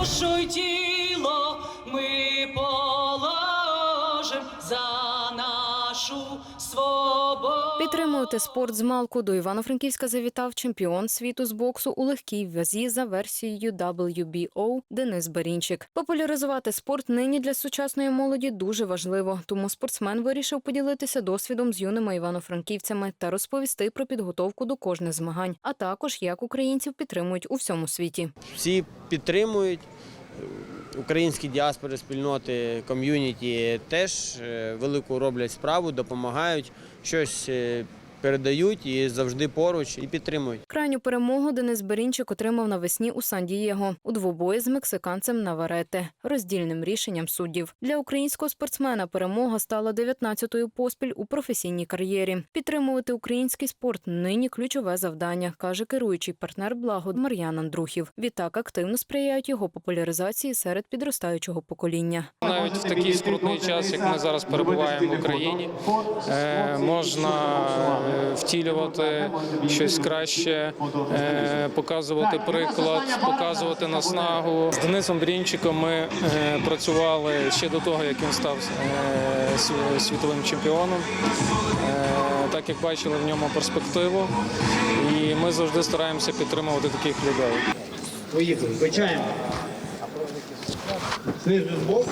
душу тіло ми положим за нашу свободу. Підтримувати спорт з малку до Івано-Франківська завітав чемпіон світу з боксу у легкій вазі за версією WBO Денис Барінчик. Популяризувати спорт нині для сучасної молоді дуже важливо, тому спортсмен вирішив поділитися досвідом з юними івано-франківцями та розповісти про підготовку до кожних змагань, а також як українців підтримують у всьому світі. всі підтримують. Українські діаспори, спільноти, ком'юніті теж е, велику роблять справу, допомагають, щось е, передають і завжди поруч і підтримують. Крайню перемогу Денис Берінчик отримав навесні у Сан-Дієго у двобої з мексиканцем Наварете роздільним рішенням суддів. Для українського спортсмена перемога стала 19-ю поспіль у професійній кар'єрі. Підтримувати український спорт нині ключове завдання, каже керуючий партнер благо Мар'ян Андрухів. Відтак активно сприяють його популяризації серед підростаючого покоління. Навіть в такий скрутний час, як ми зараз перебуваємо в Україні, е, можна втілювати щось краще, е, показувати приклад, показувати наснагу. З Денисом Брінчиком ми е, працювали ще до того, як він став е, світовим чемпіоном. Так як бачили в ньому перспективу, і ми завжди стараємося підтримувати таких людей. Поїхали, качаємо. Знизу збоку.